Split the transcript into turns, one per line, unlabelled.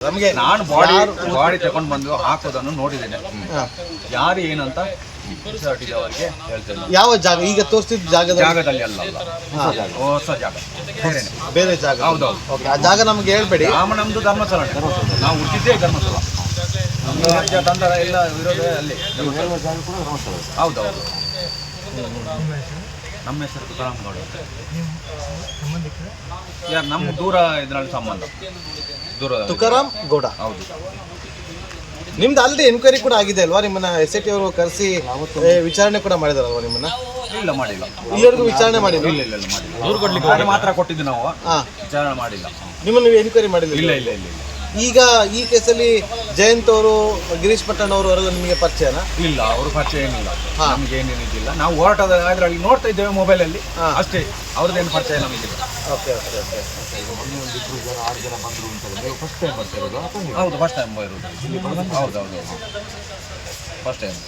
ನಮಗೆ
ನಾನು body body ತಗೊಂಡು ಬಂದು ಹಾಕೋದನ್ನು ನೋಡಿದ್ದೇನೆ. ಯಾರು ಏನಂತ ಅವರಿಗೆ ಹೇಳ್ತೇನೆ
ಯಾವ ಜಾಗ? ಈಗ ತೋರಿಸಿದ ಜಾಗದ
ಜಾಗದಲ್ಲಿ ಅಲ್ಲ ಅಲ್ಲ. ಹೊಸ ಜಾಗ. ಬೇರೆನೆ.
ಬೇರೆ ಜಾಗ.
ಹೌದೌದು.
ಓಕೆ ಆ ಜಾಗ ನಮ್ಗೆ ಹೇಳ್ಬೇಡಿ.
ರಾಮ ನಮ್ದು ಧರ್ಮಸ್ಥಳ. ನಾವು ಹುಟ್ಟಿದ್ದೇ ಧರ್ಮಸ್ಥಳ. ನಮ್ಮ ರಾಜ್ಯ ತಂತ್ರ ಎಲ್ಲ ಇರೋದೇ ಅಲ್ಲಿ. ಹೌದೌದು. ನಮ್ಮ ಹೆಸರು ತುಕಾರಾಮ್ ಗೌಡ. ಯಾರು ನಮ್ಮ ದೂರ ಇದರಲ್ಲಿ ಸಂಬಂಧ. ದೂರ
ತುಕಾರಾಮ್ ಗೌಡ.
ಹೌದು.
ನಿಮ್ದು ಅಲ್ಲದೆ ಎನ್ಕ್ವೈರಿ ಕೂಡ ಆಗಿದೆ ಅಲ್ವಾ? ನಿಮ್ಮನ್ನ ಎಸ್ ಐ ಟಿ ಅವರು ಕರೆಸಿ ವಿಚಾರಣೆ ಕೂಡ ಮಾಡಿದಾರಲ್ವಾ ನಿಮ್ಮನ್ನ?
ಇಲ್ಲ ಮಾಡಿಲ್ಲ.
ಇಲ್ಲಿವರೆಗೂ ವಿಚಾರಣೆ ಮಾಡಿಲ್ಲ?
ಇಲ್ಲ ಇಲ್ಲ ಇಲ್ಲ ಮಾಡಿಲ್ಲ. ದೂರು ಕೊಡ್ಲಿಕ್ಕೆ ಮಾತ್ರ ಕೊಟ್ಟಿದ್ದು ನಾವು.
ಹಾ.
ವಿಚಾರಣೆ ಮಾಡಿಲ್ಲ.
ನಿಮ್ಮನ್ನು ನೀವು ಎನ್ಕ್ವೈರಿ ಮಾಡಿಲ್ಲ?
ಇಲ್ಲ ಇಲ್ಲ ಇಲ್ಲ ಇಲ್ಲ.
ಈಗ ಈ ಕೇಸಲ್ಲಿ ಜಯಂತ್ ಅವರು ಗಿರೀಶ್ ಪಟ್ಟಣ್ ಅವರು ನಿಮಗೆ ಪರಿಚಯನ?
ಇಲ್ಲ ಅವರು ಪರಿಚಯ ಏನಿಲ್ಲ. ನಮ್ಗೆ ಏನೇನು ಇದಿಲ್ಲ ನಾವು ಹೋರಾಟದ ಅದರಲ್ಲಿ ನೋಡ್ತಾ ಇದ್ದೇವೆ ಮೊಬೈಲಲ್ಲಿ
ಅಲ್ಲಿ.
ಅಷ್ಟೇ ಅವ್ರದ್ದೇನು ಪರಿಚಯ ನಮಗಿಲ್ಲ
ಓಕೆ ಓಕೆ ಓಕೆ.
ಹೌದು ಫಸ್ಟ್ ಟೈಮ್ ಇರೋದು ಹೌದು ಹೌದು ಫಸ್ಟ್ ಟೈಮ್